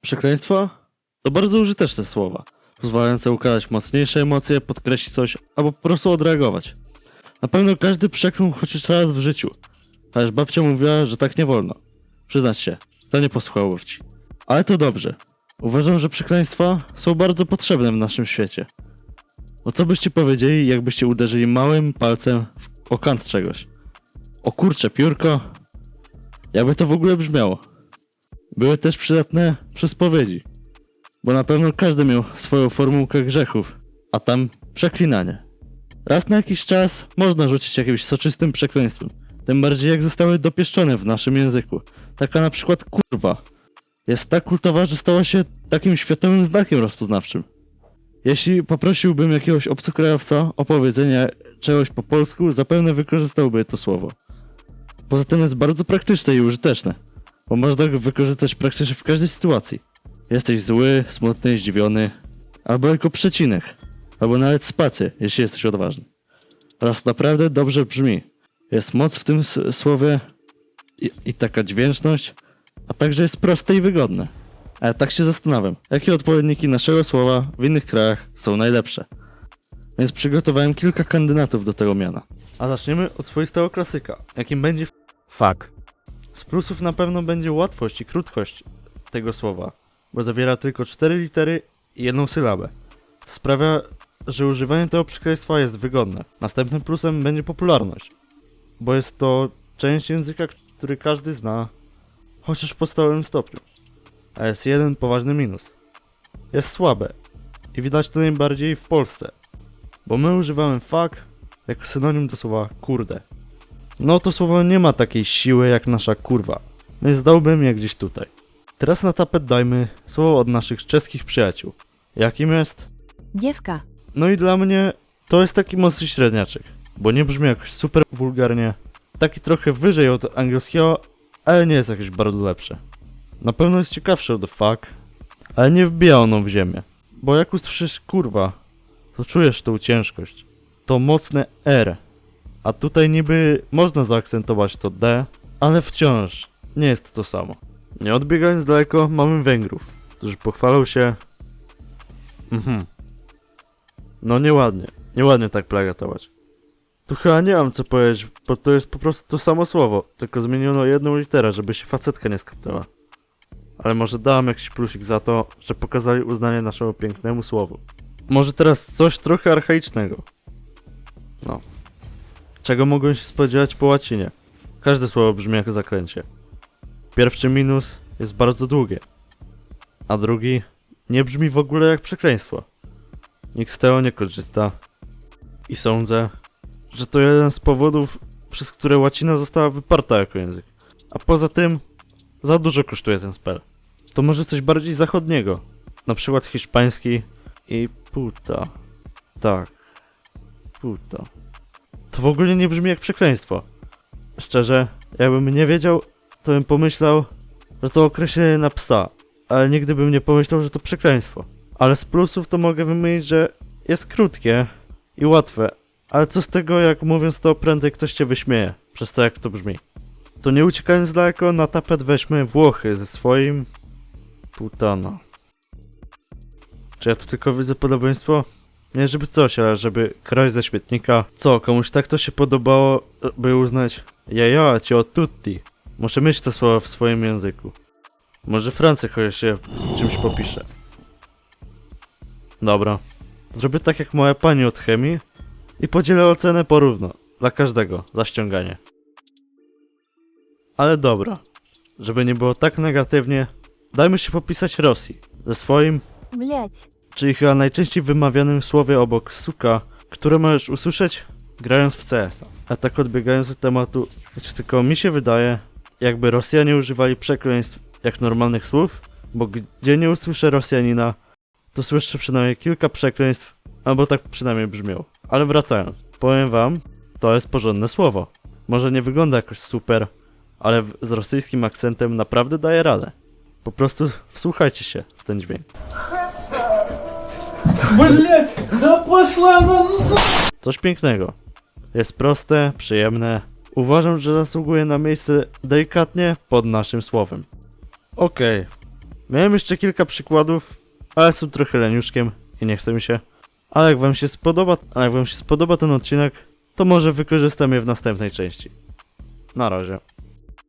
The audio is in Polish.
Przekleństwo to bardzo użyteczne słowa, pozwalające ukazać mocniejsze emocje, podkreślić coś albo po prostu odreagować. Na pewno każdy przeklął chociaż raz w życiu, chociaż babcia mówiła, że tak nie wolno. Przyznać się, to nie posłuchał babci. Ale to dobrze. Uważam, że przekleństwa są bardzo potrzebne w naszym świecie. Bo co byście powiedzieli, jakbyście uderzyli małym palcem w o kant czegoś? O kurcze, piórko? Jakby to w ogóle brzmiało? Były też przydatne przyspowiedzi, bo na pewno każdy miał swoją formułkę grzechów, a tam przeklinanie. Raz na jakiś czas można rzucić jakimś soczystym przekleństwem, tym bardziej jak zostały dopieszczone w naszym języku. Taka na przykład kurwa. Jest tak kultowa, że stała się takim światowym znakiem rozpoznawczym. Jeśli poprosiłbym jakiegoś obcokrajowca o powiedzenie czegoś po polsku, zapewne wykorzystałby to słowo. Poza tym jest bardzo praktyczne i użyteczne, bo można go wykorzystać praktycznie w każdej sytuacji. Jesteś zły, smutny, zdziwiony, albo jako przecinek, albo nawet spację, jeśli jesteś odważny. Oraz naprawdę dobrze brzmi. Jest moc w tym słowie i, i taka dźwięczność, a także jest proste i wygodne. A ja tak się zastanawiam, jakie odpowiedniki naszego słowa w innych krajach są najlepsze. Więc przygotowałem kilka kandydatów do tego miana. A zaczniemy od swoistego klasyka, jakim będzie Fuck. Z plusów na pewno będzie łatwość i krótkość tego słowa, bo zawiera tylko cztery litery i jedną sylabę. Co sprawia, że używanie tego przekleństwa jest wygodne. Następnym plusem będzie popularność, bo jest to część języka, który każdy zna, chociaż w podstawowym stopniu. A jest jeden poważny minus. Jest słabe i widać to najbardziej w Polsce, bo my używamy fuck jako synonim do słowa kurde. No to słowo nie ma takiej siły jak nasza kurwa, więc dałbym je gdzieś tutaj. Teraz na tapet dajmy słowo od naszych czeskich przyjaciół. Jakim jest? Dziewka. No i dla mnie to jest taki mocny średniaczek, bo nie brzmi jakoś super wulgarnie, taki trochę wyżej od angielskiego, ale nie jest jakieś bardzo lepsze. Na pewno jest ciekawsze od fuck, ale nie wbija ono w ziemię, bo jak usłyszysz kurwa, to czujesz tą ciężkość. To mocne R, a tutaj niby można zaakcentować to D, ale wciąż nie jest to samo. Nie odbiegając daleko, mamy Węgrów, którzy pochwalą się... Mhm. No nieładnie, nieładnie tak plagatować. Tu chyba nie mam co powiedzieć, bo to jest po prostu to samo słowo, tylko zmieniono jedną literę, żeby się facetka nie skapnęła. Ale może dałem jakiś plusik za to, że pokazali uznanie naszemu pięknemu słowu. Może teraz coś trochę archaicznego. No. Czego mogłem się spodziewać po łacinie? Każde słowo brzmi jak zaklęcie. Pierwszy minus jest bardzo długie, a drugi nie brzmi w ogóle jak przekleństwo. Nikt z tego nie korzysta. I sądzę, że to jeden z powodów, przez które łacina została wyparta jako język. A poza tym, za dużo kosztuje ten spell. To może coś bardziej zachodniego. Na przykład hiszpański i puta. Tak. Puta. To w ogóle nie brzmi jak przekleństwo. Szczerze, jakbym nie wiedział, to bym pomyślał, że to określenie na psa. Ale nigdy bym nie pomyślał, że to przekleństwo. Ale z plusów to mogę wymienić, że jest krótkie i łatwe. Ale co z tego, jak mówiąc to prędzej ktoś cię wyśmieje, przez to jak to brzmi. To nie uciekając daleko, na tapet weźmy Włochy ze swoim... Putana. Czy ja tu tylko widzę podobieństwo? Nie żeby coś, ale żeby kraj ze śmietnika. Co, komuś tak to się podobało, by uznać jaja, cię o tutti. Muszę mieć to słowo w swoim języku. Może Francja chociaż się czymś popisze. Dobra. Zrobię tak jak moja pani od chemii i podzielę ocenę porówno. Dla każdego, za ściąganie. Ale dobra. Żeby nie było tak negatywnie, dajmy się popisać Rosji. Ze swoim, Блять. czyli chyba najczęściej wymawianym słowie obok suka, które możesz usłyszeć grając w CS-a. A tak odbiegając od tematu, czy tylko mi się wydaje, jakby Rosjanie używali przekleństw jak normalnych słów, bo gdzie nie usłyszę Rosjanina, to słyszę przynajmniej kilka przekleństw, albo tak przynajmniej brzmią. Ale wracając, powiem wam, to jest porządne słowo. Może nie wygląda jakoś super, ale z rosyjskim akcentem naprawdę daje radę. Po prostu wsłuchajcie się w ten dźwięk. Блять, да пошла она Coś pięknego. Jest proste, przyjemne. Uważam, że zasługuje na miejsce delikatnie pod naszym słowem. Okej. Miałem jeszcze kilka przykładów, ale jestem trochę leniuszkiem i nie chce mi się. Ale jak wam się spodoba, ale jak wam się spodoba ten odcinek, to może wykorzystam je w następnej części. Na razie.